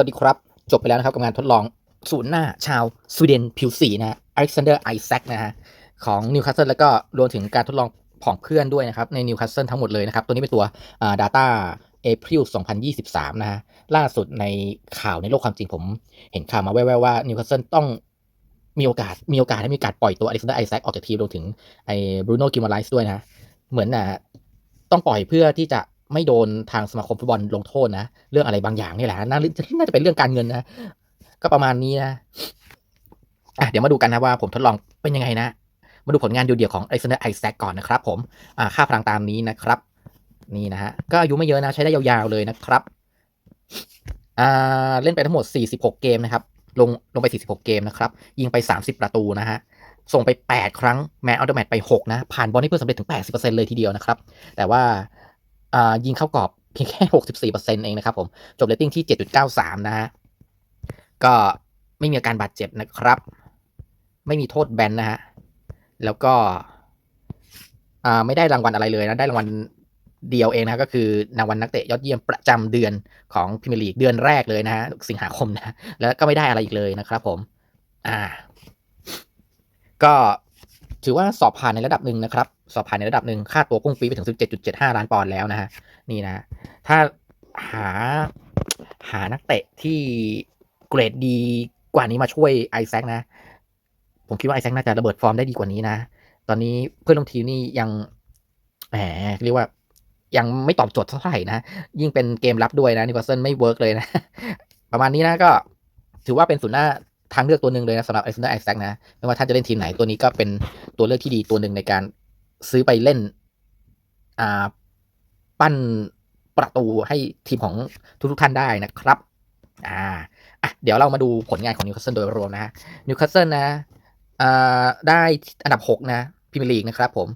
สวัสดีครับ จบไปแล้วนะครับกับงานทดลองศูนย์หน้าชาวสวีเดนผิวสีนะฮะอเล็กซานเดอร์ไอแซคนะฮะของนิวคาสเซิลแล้วก็รวมถึงการทดลองของเพื่อนด้วยนะครับ ในนิวคาสเซิลทั้งหมดเลยนะครับ ตัวนี้เป็นตัวอ่า data April 2023 นะฮะล่าสุดในข่าวในโลกความจริงผมเห็นข่าวมาแว่วๆว่านิวคาสเซิลต้องมีโอกาสมีโอกาสให้มีการปล่อยตัวอเล็กซานเดอร์ไอแซคออกจากทีมรวมถึงไอ้บรูโน่กิมมาไลส์ด้วยนะ เหมือนน่ะต้องปล่อยเพื่อที่จะ ไม่โดนทางสมาคมฟุตบอลลงโทษนะ เรื่องอะไรบางอย่างนี่แหละน่าน่าจะเป็นเรื่องการเงินนะ ก็ประมาณนี้นะอะเดี๋ยวมาดูกันนะว่าผมทดลองเป็นยังไงนะ มาดูผลงานเดี่ยวๆของ Alexander Isaac ก่อนนะครับผมอ่าค่าพลังตามนี้นะครับ นี่นะฮะ ก็อายุไม่เยอะนะ ใช้ได้ยาวๆเลยนะครับอ่าเล่นไปทั้งหมด 46 เกมนะครับ ลงลงไป 46 เกมนะครับ ยิงไป 30 ประตูนะฮะส่งไป 8 ครั้งแมนเอาเดอร์แมตไป 6 นะ ผ่านบอลให้เพื่อนสำเร็จถึง 80%เลยทีเดียวนะครับ แต่ว่า ยิงเข้ากรอบเพียงแค่64%เปอร์เซ็นเองนะครับผม จบเรตติ้งที่7.93นะฮะ ก็ไม่มีอาการบาดเจ็บนะครับ ไม่มีโทษแบนนะฮะ แล้วก็ไม่ได้รางวัลอะไรเลยนะ ได้รางวัลเดียวเองนะก็คือรางวัลนักเตะยอดเยี่ยมประจำเดือนของพรีเมียร์ลีกเดือนแรกเลยนะฮะสิงหาคมนะแล้วก็ไม่ได้อะไรอีกเลยนะครับผม อ่า ก็ถือว่าสอบผ่านในระดับหนึ่งนะครับ สอบผ่านในระดับหนึ่งค่าตัวพุ่งปีไปถึง 17.75 ล้านปอนด์แล้วนะฮะนี่นะ ถ้าหาหานักเตะที่เกรดดีกว่านี้มาช่วยไอแซคนะ ผมคิดว่าไอแซคน่าจะระเบิดฟอร์มได้ดีกว่านี้นะ ตอนนี้เพื่อนร่วมทีมนี่ยังแหมเรียกว่ายังไม่ตอบโจทย์เท่าไหร่นะ ยิ่งเป็นเกมรับด้วยนะนิวคาสเซิลไม่เวิร์กเลยนะ ประมาณนี้นะก็ถือว่าเป็นศูนย์หน้าทางเลือกตัวหนึ่งเลยนะสำหรับไอซ์ไอแซคนะ ไม่ว่าท่านจะเล่นทีมไหนตัวนี้ก็เป็นตัวเลือกที่ดีตัวหนึ่งในการ ซื้อไปเล่น อ่า ปั้นประตูให้ทีมของทุกๆท่านได้นะครับ อ่าอะเดี๋ยวเรามาดูผลงานของนิวคาสเซิลโดยรวมนะฮะนิวคาสเซิลนะอ่าได้อันดับ 6 นะพรีเมียร์ลีกนะครับผม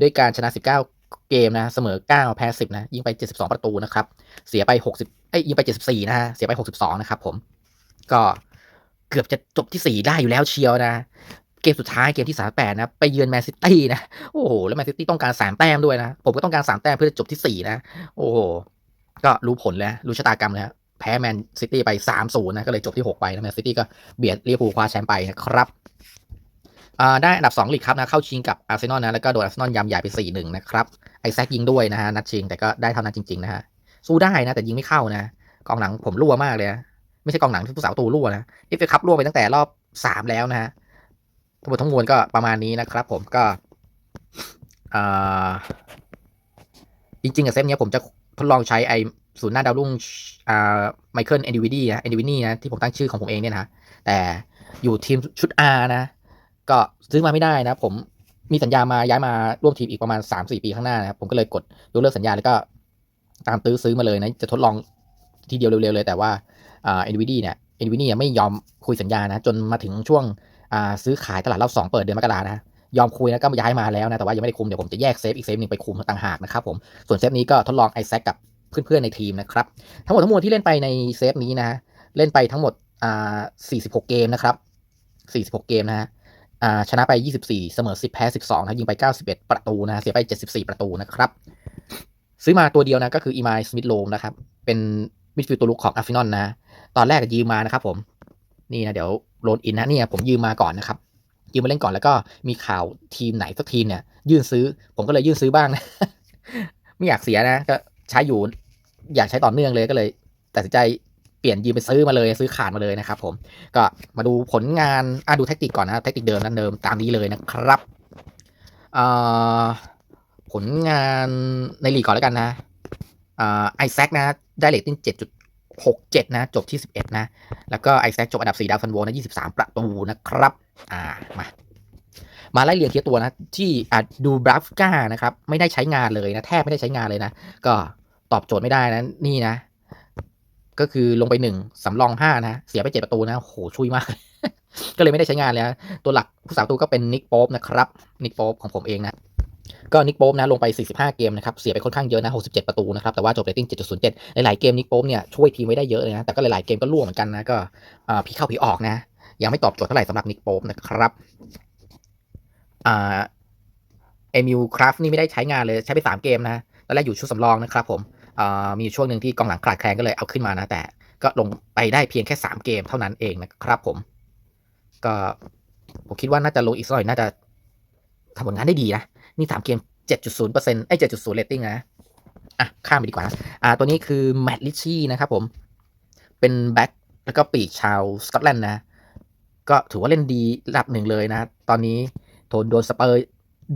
ด้วยการชนะ 19 เกมนะ เสมอ 9 แพ้ 10 นะ ยิงไป 72 ประตูนะครับ เสียไป 60 เอ้ยยิงไป 74 นะฮะ เสียไป 62 นะครับผม ก็เกือบจะจบที่ 4 ได้อยู่แล้วเชียวนะ เกมสุดท้ายเกมที่38นะไปเยือนแมนซิตี้นะโอ้โหแล้วแมนซิตี้ต้องการ3แต้มด้วยนะ ผมก็ต้องการ3แต้มเพื่อจะจบที่4นะ โอ้โห ก็รู้ผลแล้ว รู้ชะตากรรมแล้ว แพ้แมนซิตี้ไป3-0นย์นะ ก็เลยจบที่6ไปนะแมนซิตี้ก็เบียดเวอร์พูลคว้าแชมป์ไปนะครับได้อันดับ2ลีกครับนะเข้าชิงกับอาร์เซนอลนะแล้วก็โดนอาร์เซนอลยำใหญ่ไป4-1นะครับไอแซคยิงด้วยนะฮะนัดชิงแต่ก็ได้เท่านั้นจริงๆนะฮะสู้ได้นะแต่ยิงไม่เข้านะกองหลังผมรั่วมากเลยนะไม่ใช่กองหลังที่ผู้สาวตูรั่วนะเอฟเอคัพรั่วไปตั้งแต่รอบ 3 แล้วนะฮะ ทั้งหมดทั้งมวลก็ประมาณนี้นะครับ ผมก็จริงๆกับเซตเนี้ยผมจะทดลองใช้ไอศูนย์หน้าดาวรุ่งอ่าไมเคิลเอนดิวิดีนะเอนดิวินี่นะที่ผมตั้งชื่อของผมเองเนี่ยนะแต่อยู่ทีมชุด R นะ ก็ซื้อมาไม่ได้นะ ผมมีสัญญามาย้ายมาร่วมทีมอีกประมาณ 3-4 ปีข้างหน้านะครับ ผมก็เลยกดยกเลิกสัญญาแล้วก็ตามตื้อซื้อมาเลยนะ จะทดลองทีเดียวเร็วๆเลย แต่ว่าอ่าเอนดิวิดีเนี่ยเอนดิวินี่ไม่ยอมคุยสัญญานะ จนมาถึงช่วง ซื้อขายตลาดรอบสองเปิดเดือนมกรานะ ยอมคุยแล้วก็ย้ายมาแล้วนะ แต่ว่ายังไม่ได้คุม เดี๋ยวผมจะแยกเซฟอีกเซฟหนึ่งไปคุมต่างหากนะครับผม ส่วนเซฟนี้ก็ทดลองไอแซคกับเพื่อนๆในทีมนะครับ ทั้งหมดทั้งมวลที่เล่นไปในเซฟนี้นะ เล่นไปทั้งหมดอ่า46 เกมนะครับ 46 เกมนะฮะอ่าชนะไป 24 เสมอ 10 แพ้ 12 นะยิงไป 91 ประตูนะเสียไป 74 ประตูนะครับซื้อมาตัวเดียวนะก็คืออีมายสมิธโลมนะครับเป็นมิดฟิลด์ตัวลุกของอาร์ฟินอลนะ ตอนแรกยืมมานะครับผม นี่นะเดี๋ยวโลนอินนะเนี่ยผมยืมมาก่อนนะครับ ยืมมาเล่นก่อนแล้วก็มีข่าวทีมไหนสักทีมเนี่ย ยื่นซื้อ ผมก็เลยยื่นซื้อบ้างนะไม่อยากเสียนะก็ใช้อยู่อยากใช้ต่อเนื่องเลยก็เลยตัดสินใจเปลี่ยนยืมไปซื้อมาเลยซื้อขาดมาเลยนะครับผมก็มาดูผลงานอะดูแท็กติกก่อนนะแท็กติกเดิมนั่นเดิมตามนี้เลยนะครับผลงานในลีกก่อนแล้วกันนะไอแซคนะได้เรตติ้ง หกเจ็ดนะ จบที่สิบเอ็ดนะ แล้วก็ไอแซคจบอันดับ 4 ดาวซันโวนะ 23 ประตูนะครับ อ่า มา มาไล่เรียงเทียตัวนะ ที่อาจดูบราฟก้านะครับ ไม่ได้ใช้งานเลยนะ แทบไม่ได้ใช้งานเลยนะ ก็ตอบโจทย์ไม่ได้นะ นี่นะ ก็คือลงไป 1 สำรอง 5 นะ เสียไป 7 ประตูนะโหช่วยมาก ก็เลยไม่ได้ใช้งานเลยนะตัวหลักผู้สาวตูก็เป็นนิกโป๊ปนะครับ นิกโป๊ปของผมเองนะ ก็นิกโป๊ปนะลงไป 45 เกมนะครับเสียไปค่อนข้างเยอะนะ 67 ประตูนะครับแต่ว่าจบเรตติ้ง 7.07 หลายๆเกมนิกโป๊ปเนี่ยช่วยทีมไว้ได้เยอะเลยนะแต่ก็หลายๆเกมก็ล่วงเหมือนกันนะก็อ่าผีเข้าผีออกนะ ยังไม่ตอบโจทย์เท่าไหร่สำหรับนิกโป๊ปนะครับอ่าเอมิลคราฟนี่ไม่ได้ใช้งานเลยใช้ไป 3 เกมนะตอนแรกอยู่ชุดสำรองนะครับผมมีช่วงหนึ่งที่กองหลังขาดแคลนก็เลยเอาขึ้นมานะแต่ก็ลงไปได้เพียงแค่ 3 เกมเท่านั้นเองนะครับผม ก็ผมคิดว่าน่าจะลงอีกสักหน่อยน่าจะทำผลงานได้ดีนะ นี่3เกม 7.0%ไอ้7.0เรตติ้งนะอะ ข้ามไปดีกว่านะอ่า ตัวนี้คือแมตต์ลิชี่นะครับผม เป็นแบ็คแล้วก็ปีกชาวสกอตแลนด์นะ ก็ถือว่าเล่นดีระดับหนึ่งเลยนะ ตอนนี้โทนโดนสเปอร์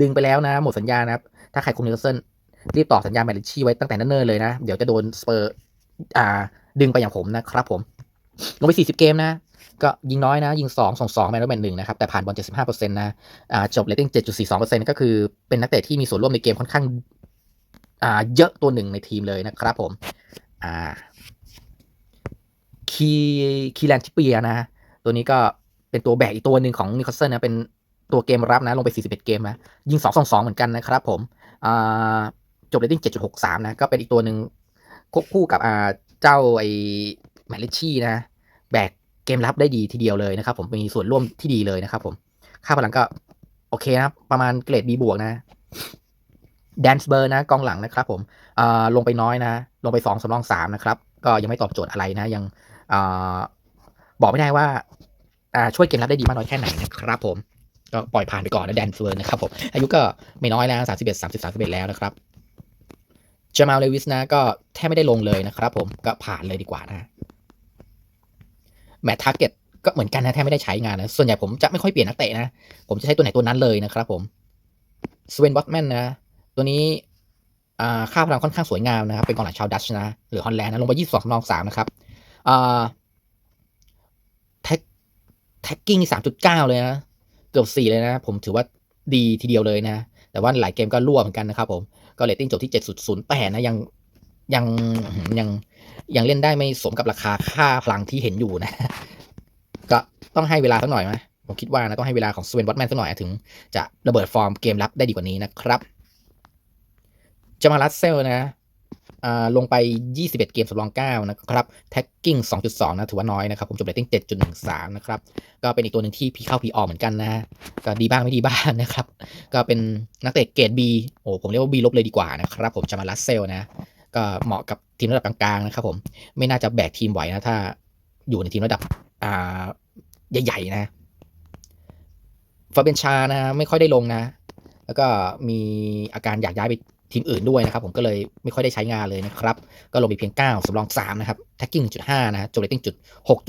ดึงไปแล้วนะ หมดสัญญานะครับ ถ้าใครคุมนิวคาสเซิลรีบต่อสัญญาแมตต์ลิชี่ไว้ตั้งแต่เนิ่นเลยนะ เดี๋ยวจะโดนสเปอร์ อ่า ดึงไปอย่างผมนะครับผม ลงไป 40 เกมนะ ก็ยิงน้อยนะ ยิง 2 ส่ง2แมนแล้วแมนหนึ่งนะครับ แต่ผ่านบอล 75%นะอ่าจบเรตติ้ง7.42%ก็คือเป็นนักเตะที่มีส่วนร่วมในเกมค่อนข้างอ่าเยอะตัวหนึ่งในทีมเลยนะครับผมอ่าคีคีแลนทิเปียนะตัวนี้ก็เป็นตัวแบกอีกตัวหนึ่งของนิวคาสเซิลนะเป็นตัวเกมรับนะ ลงไป 41 เกมนะยิง2 2 2เหมือนกันนะครับผมอ่าจบเรตติ้ง7.63 นะ ก็เป็นอีกตัวหนึ่งควบคู่กับอ่าเจ้าไอแมลิชี่นะ แบก เกมรับได้ดีทีเดียวเลยนะครับ ผมมีส่วนร่วมที่ดีเลยนะครับ ผมค่าพลังก็โอเคนะครับ ประมาณเกรด B บวกนะแดนส์เบอร์นะกองหลังนะครับ ผมลงไปน้อยนะ ลงไปสองสำรองสามนะครับ ก็ยังไม่ตอบโจทย์อะไรนะ ยังอบอกไม่ได้ว่าช่วยเกมรับได้ดีมากน้อยแค่ไหนนะครับ ผมก็ปล่อยผ่านไปก่อนนะแดนส์เบอร์นะครับผมอายุก็ไม่น้อยแล้วสามสิบเอ็ดสามสิบสามสิบเอ็ดแล้วนะครับจามาลเลวิสนะ ก็แทบไม่ได้ลงเลยนะครับ ผมก็ผ่านเลยดีกว่านะ แมททาร์เก็ตก็เหมือนกันนะแทบไม่ได้ใช้งานนะ ส่วนใหญ่ผมจะไม่ค่อยเปลี่ยนนักเตะนะ ผมจะใช้ตัวไหนตัวนั้นเลยนะครับผมสเวนบอตแมนนะ ตัวนี้อ่าค่าพลังค่อนข้างสวยงามนะครับ เป็นกองหลังชาวดัชนะ หรือฮอลแลนด์นะ ลงไปยี่สิบสองสำรองสามนะครับอ่าแท็กแท็กกิ้งสามจุดเก้าเลยนะ เกือบสี่เลยนะ ผมถือว่าดีทีเดียวเลยนะ แต่ว่าหลายเกมก็รั่วเหมือนกันนะครับผม ก็เรตติ้งจบที่เจ็ดศูนย์แปดนะ ยังยังยัง ยังเล่นได้ไม่สมกับราคาค่าพลังที่เห็นอยู่นะ ก็ต้องให้เวลาสักหน่อยไหมผมคิดว่านะต้องให้เวลาของสเวนบอตแมนสักหน่อยถึงจะระเบิดฟอร์มเกมรับได้ดีกว่านี้นะครับจามารัสเซลนะอ่าลงไป 21 เกมสำรอง 9 นะครับ แท็กกิ้ง 2.2 นะ ถือว่าน้อยนะครับ ผมจบเรตติ้ง 7.13 นะครับ ก็เป็นอีกตัวหนึ่งที่พี่เข้าพี่ออกเหมือนกันนะก็ดีบ้างไม่ดีบ้างนะครับ ก็เป็นนักเตะเกรด B โอ้ ผมเรียกว่า B ลบเลยดีกว่านะครับ ผมจามารัสเซลนะ ก็เหมาะกับทีมระดับกลางๆนะครับผมไม่น่าจะแบกทีมไหวนะถ้าอยู่ในทีมระดับอ่าใหญ่ๆนะฟาเบนชานะไม่ค่อยได้ลงนะ แล้วก็มีอาการอยากย้ายไปทีมอื่นด้วยนะครับผมก็เลยไม่ค่อยได้ใช้งานเลยนะครับ ก็ลงไปเพียง 9สำรอง 3 นะครับแท็กกิ้งจุด5นะจบเรตติ้งจุด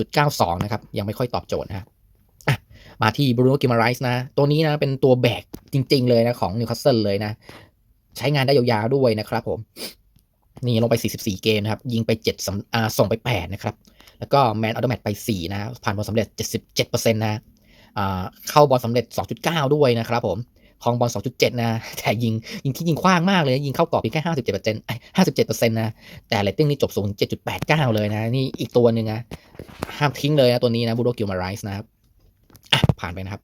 6.92นะครับ ยังไม่ค่อยตอบโจทย์นะอะมาที่บรูโน่กิมาไรส์นะ ตัวนี้นะเป็นตัวแบกจริง ๆ เลยนะของนิวคาสเซิลเลยนะ ใช้งานได้ยาวๆด้วยนะครับผม นี่ลงไป 44 เกมนะครับ ยิงไป7สอ่าส่งไป 8 นะครับ แล้วก็แมนออโตแมตไป 4 นะ ผ่านบอลสำเร็จ 77%นะอ่าเข้าบอลสำเร็จ 2.9 ด้วยนะครับผมคองบอล 2.7 นะ แต่ยิงยิงที่ยิงคว้างมากเลย ยิงเข้ากรอบเพียงแค่ 57% 57%นะ แต่เรตติ้งนี่จบสูง 7.89 เลยนะ นี่อีกตัวหนึ่งนะ ห้ามทิ้งเลยนะ ตัวนี้นะบูโดกิลมาไรส์นะครับ อะ ผ่านไปนะครับ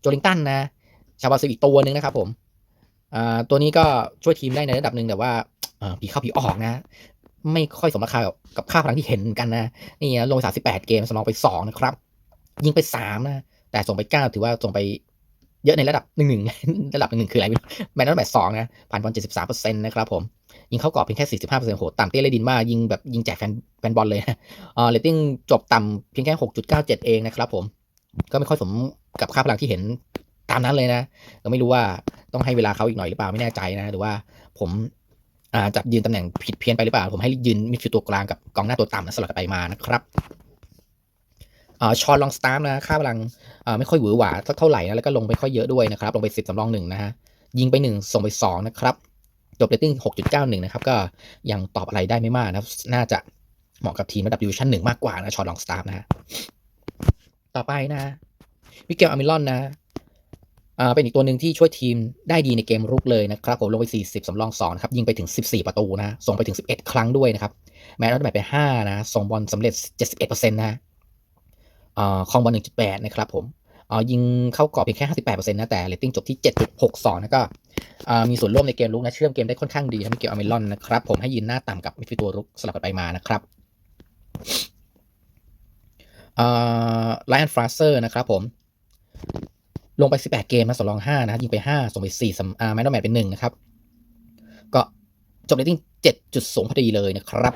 โจลิงตันนะ ชาวบราซิลอีกตัวหนึ่งนะครับผม ตัวนี้ก็ช่วยทีมได้ในระดับหนึ่งแต่ว่าผีเข้าผีออกนะ ไม่ค่อยสมราคากับค่าพลังที่เห็นกันนะ นี่นะลงไป38เกมสำรองไป2นะครับ ยิงไป3นะ แต่ส่งไป9ถือว่าส่งไปเยอะในระดับหนึ่งหนึ่งระดับหนึ่งคืออะไรไม่รู้แมนนัทแบตสองนะผ่านบอล73%นต์นะครับผมยิงเข้ากรอบเพียงแค่45%โหต่ำเตี้ยเลยดินมากยิงแบบยิงแจกแฟนแฟนบอลเลยนะเออเรตติ้งจบต่ำเพียงแค่6.97เองนะครับผมก็ไม่ค่อยสมกับค่าพลังที่เห็นตามนั้นเลยนะก็ไม่รู้ว่า ต้องให้เวลาเขาอีกหน่อยหรือเปล่าไม่แน่ใจนะหรือว่าผมาจับยืนตำแหน่งผิดเพี้ยนไปหรือเปล่า ผมให้ยืนมิดฟิลด์ตัวกลางกับกองหน้าตัวต่ำสลับกันไปมานะครับอชอนลองสตาร์มนะค่าพลังไม่ค่อยหวือหวาสักเท่าไหร่นะแล้วก็ลงไปค่อยเยอะด้วยนะครับ ลงไปสิบสำรองหนึ่งนะฮะยิงไปหนึ่งส่งไปสองนะครับ จบเรตติ้งหกจุดเก้าหนึ่งนะครับ ก็ยังตอบอะไรได้ไม่มากนะน่าจะเหมาะกับทีมระดับดิวชั่นหนึ่งมากกว่านะชอนลองสตาร์มนะฮะต่อไปนะมิเกลอามิลอนนะ เป็นอีกตัวหนึ่งที่ช่วยทีมได้ดีในเกมรุกเลยนะครับผมลงไป 40 สำรอง2นะครับยิงไปถึง 14 ประตูนะส่งไปถึง 11 ครั้งด้วยนะครับ แมนออตแมตไป 5 นะส่งบอลสำเร็จ 71%นะอ่าครองบอล 1.8 นะครับผมอ่ายิงเข้ากรอบเพียงแค่ 58%นะแต่เรตติ้งจบที่ 7.62 นะก็อ่ามีส่วนร่วมในเกมรุกนะเชื่อมเกมได้ค่อนข้างดีนะมิเกลอามิลอนนะครับผมให้ยืนหน้าต่ำกับมิดฟิลด์ตัวรุกสลับกันไปมานะครับอ่าไลออนฟราเซอร์นะครับผม ลงไป 18 เกมนะสำรอง5นะยิงไป 5ส่งไป4สำอาแมนดอแมตเป็น1นะครับ ก็จบเรตติ้ง7.2พอดีเลยนะครับ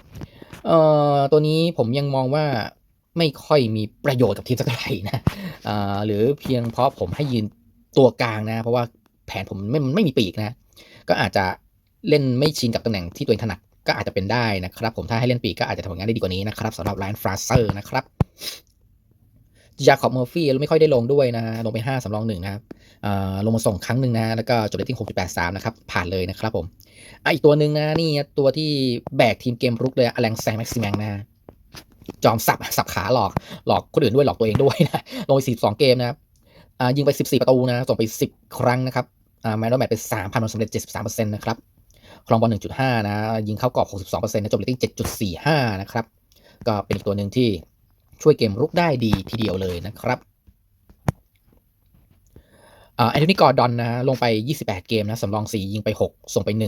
เอ่อตัวนี้ผมยังมองว่าไม่ค่อยมีประโยชน์กับทีมสักเท่าไหร่นะอ่าหรือเพียงเพราะผมให้ยืนตัวกลางนะ เพราะว่าแผนผมไม่ไม่มีปีกนะ ก็อาจจะเล่นไม่ชินกับตำแหน่งที่ตัวเองถนัดก็อาจจะเป็นได้นะครับ ผมถ้าให้เล่นปีกก็อาจจะทำงานได้ดีกว่านี้นะครับสำหรับไลน์ฟราเซอร์นะครับ จาคอบเมอร์ฟี่ไม่ค่อยได้ลงด้วยนะลงไป5สำรองหนึ่งนะครับลงมาส่งครั้งหนึ่งนะแล้วก็จบเรตติ้ง6.83นะครับผ่านเลยนะครับผมอะอีกตัวหนึ่งนะนี่ตัวที่แบกทีมเกมรุกเลยอลังแซงแม็กซิแมงนะจอมสับสับขาหลอกหลอกคนอื่นด้วยหลอกตัวเองด้วยนะลงไป42เกมนะครับยิงไป14ประตูนะส่งไป10ครั้งนะครับแมนดอแมตเป็น3,000ผลสำเร็จ73%นะครับครองบอล1.5นะยิงเข้ากรอบ62%นะจบเรตติ้ง7.45นะครับก็เป็นอีกตัวหนึ่งที่ ช่วยเกมรุกได้ดีทีเดียวเลยนะครับอ่าแอนโทนีกอร์ดอนนะลงไป 28 เกมนะสำรอง 4 ยิงไป 6 ส่งไป1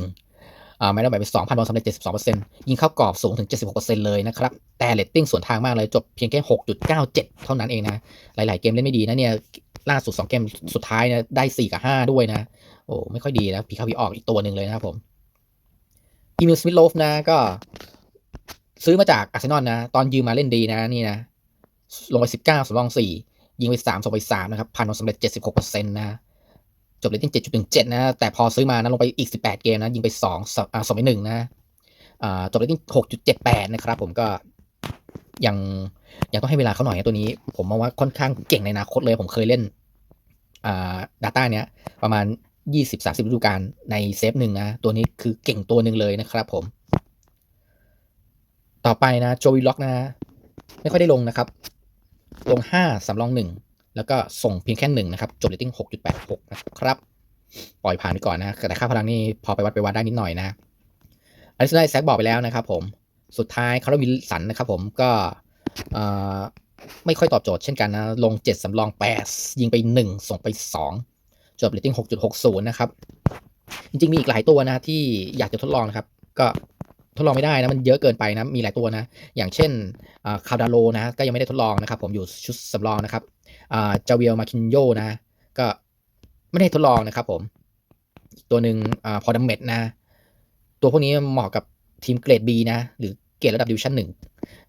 อ่าแม้เราแบบไป2,000บอลสำเร็จ72%ยิงเข้ากรอบสูงถึง 76%เลยนะครับ แต่เรตติ้งส่วนทางมากเลย จบเพียงแค่ 6.97 เท่านั้นเองนะ หลาย ๆ เกมเล่นไม่ดีนะเนี่ยล่าสุด 2 เกมสุดท้ายนะได้ 4 กับ 5 ด้วยนะ โอ้ไม่ค่อยดีนะพีเข้าพีออกอีกตัวหนึ่งเลยนะครับผมอีมิลสมิธโลฟนะก็ ซื้อมาจากอาร์เซนอลนะ ตอนยืมมาเล่นดีนะนี่นะ ลงไป19สำรอง4ยิงไป3ส่งไป3นะครับผ่านผลสำเร็จ76%นะจบเรตติ้ง7.17นะแต่พอซื้อมานะลงไปอีก18เกมนะยิงไป2สอ่า2ไป1นะอ่าจบเรตติ้ง6.78นะครับผมก็ยังยังต้องให้เวลาเขาหน่อยนะตัวนี้ ผมมองว่าค่อนข้างเก่งในอนาคตเลย ผมเคยเล่นอ่า Data เนี้ยประมาณ20-30ฤดูกาลในเซฟหนึ่งนะ ตัวนี้คือเก่งตัวหนึ่งเลยนะครับผม ต่อไปนะโจวิล็อกนะ ไม่ค่อยได้ลงนะครับ ลง 5 สำรอง 1 แล้วก็ส่งเพียงแค่หนึ่งนะครับ จบเรตติ้ง 6.86 นะครับ ปล่อยผ่านไปก่อนนะแต่ค่าพลังนี่พอไปวัดไปวัดได้นิดหน่อยนะอันนี้ได้แซกบอกไปแล้วนะครับผม สุดท้ายคาร์ลวิลสันนะครับผมก็ไม่ค่อยตอบโจทย์เช่นกันนะ ลง 7 สำรอง 8 ยิงไป 1 ส่งไป 2 จบเรตติ้ง 6.60 นะครับ จริงๆ มีอีกหลายตัวนะที่อยากจะทดลองนะครับ ก็ ทดลองไม่ได้นะมันเยอะเกินไปนะมีหลายตัวนะ อย่างเช่นคาร์ดาโลนะก็ยังไม่ได้ทดลองนะครับ ผมอยู่ชุดสำรองนะครับจาเวลมาคินโยนะ ก็ไม่ได้ทดลองนะครับ ผมตัวหนึ่งอพอดัมเมดนะ ตัวพวกนี้เหมาะกับทีมเกรด B นะ หรือเกรดระดับดิวชั่นหนึ่ง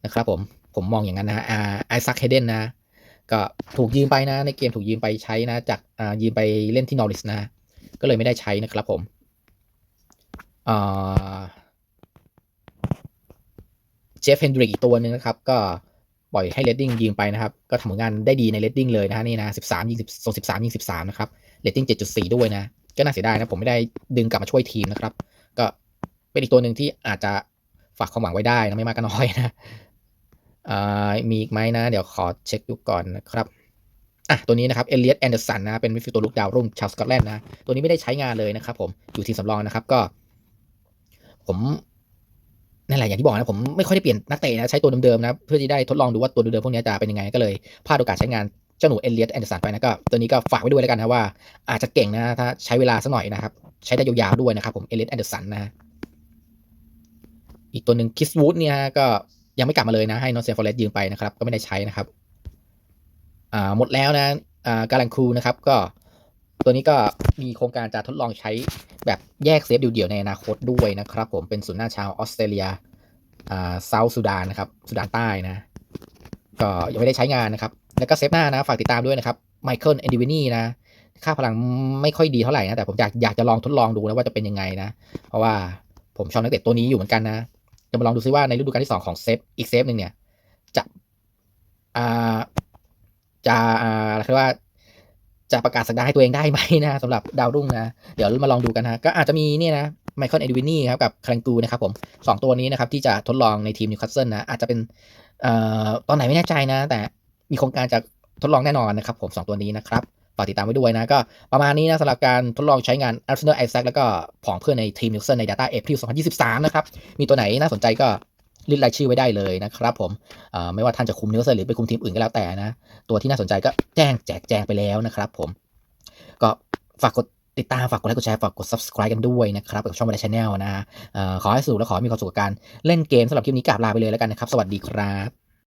นะครับผมผมมองอย่างนั้นนะไอซักเฮเดนนะ ก็ถูกยืมไปนะ ในเกมถูกยืมไปใช้นะ จากยืมไปเล่นที่นอริสนะ ก็เลยไม่ได้ใช้นะครับผม เจฟเฮนดริกอีกตัวหนึ่งนะครับ ก็ปล่อยให้เลดดิ้งยิงไปนะครับ ก็ทำผลงานได้ดีในเลดดิ้งเลยนะฮะนี่นะ 13 ยิง10ส่ง13 ยิง 13 นะครับเลดดิ้ง 7.4 ด้วยนะ ก็น่าเสียดายนะ ผมไม่ได้ดึงกลับมาช่วยทีมนะครับ ก็เป็นอีกตัวหนึ่งที่อาจจะฝากความหวังไว้ได้นะไม่มากก็น้อยนะมีอีกไหมนะ เดี๋ยวขอเช็คดูก่อนนะครับอะตัวนี้นะครับเอเลียตแอนเดอร์สันนะเป็นมิดฟิลด์ตัวลุกดาวรุ่งชาวสกอตแลนด์นะตัวนี้ไม่ได้ใช้งานเลยนะครับผมอยู่ทีมสำรองนะครับก็ ผม นั่นแหละอย่างที่บอกนะผมไม่ค่อยได้เปลี่ยนนักเตะนะใช้ตัวเดิมๆนะเพื่อที่ได้ทดลองดูว่าตัวเดิมๆพวกนี้จะเป็นยังไงก็เลยพลาดโอกาสใช้งานเจ้าหนูเอเลียตแอนเดอร์สันไปนะก็ตัวนี้ก็ฝากไว้ด้วยแล้วกันนะว่าอาจจะเก่งนะถ้าใช้เวลาสักหน่อยนะครับใช้ได้ยาวๆด้วยนะครับผมเอเลียตแอนเดอร์สันนะอีกตัวหนึ่งคิสวูดเนี่ยก็ยังไม่กลับมาเลยนะให้นอตเซฟอร์เรสยืมไปนะครับก็ไม่ได้ใช้นะครับอ่าหมดแล้วนะอ่าการังคูนะครับก็ตัวนี้ก็มีโครงการจะทดลองใช้ แบบแยกเซฟเดี่ยวๆในอนาคตด้วยนะครับ ผมเป็นศูนย์หน้าชาวออสเตรเลียอ่าเซาท์สุดานนะครับสุดานใต้นะ ก็ยังไม่ได้ใช้งานนะครับ แล้วก็เซฟหน้านะ ฝากติดตามด้วยนะครับไมเคิลเอนดิวินีนะ ค่าพลังไม่ค่อยดีเท่าไหร่นะ แต่ผมอยากอยากจะลองทดลองดูนะว่าจะเป็นยังไงนะ เพราะว่าผมชอบนักเตะตัวนี้อยู่เหมือนกันนะ จะมาลองดูซิว่าในฤดูกาลที่ 2 ของเซฟอีกเซฟหนึ่งเนี่ย จะอ่าจะอ่าอะไรว่า จะประกาศสักดาให้ตัวเองได้ไหมนะสำหรับดาวรุ่งนะ เดี๋ยวมาลองดูกันนะ ก็อาจจะมีเนี่ยนะไมเคิลเอ็ดวินนี่ครับกับคลังกูนะครับผมสองตัวนี้นะครับที่จะทดลองในทีมนิวคาสเซิลนะ อาจจะเป็นเอ่อตอนไหนไม่แน่ใจนะ แต่มีโครงการจะทดลองแน่นอนนะครับผมสองตัวนี้นะครับฝากติดตามไว้ด้วยนะ ก็ประมาณนี้นะสำหรับการทดลองใช้งาน a r s e n a l i s a c แล้วก็ผองเพื่อนในทีมนิวเซนใน Data April 2023 นะครับ มีตัวไหนน่าสนใจก็ ลิสต์รายชื่อไว้ได้เลยนะครับผมไม่ว่าท่านจะคุมนิวเซนหรือไปคุมทีมอื่นก็แล้วแต่นะ ตัวที่น่าสนใจก็แจ้งแจกแจงไปแล้วนะครับผม ก็ฝากกดติดตาม ฝากกดไลค์ กดแชร์ ฝากกด subscribe กันด้วยนะครับกับช่องบรรดาชาแนลนะฮะขอให้สนุกและขอให้มีความสุขกับการเล่นเกมสำหรับคลิปนี้กราบลาไปเลยแล้วกันนะครับ สวัสดีครับ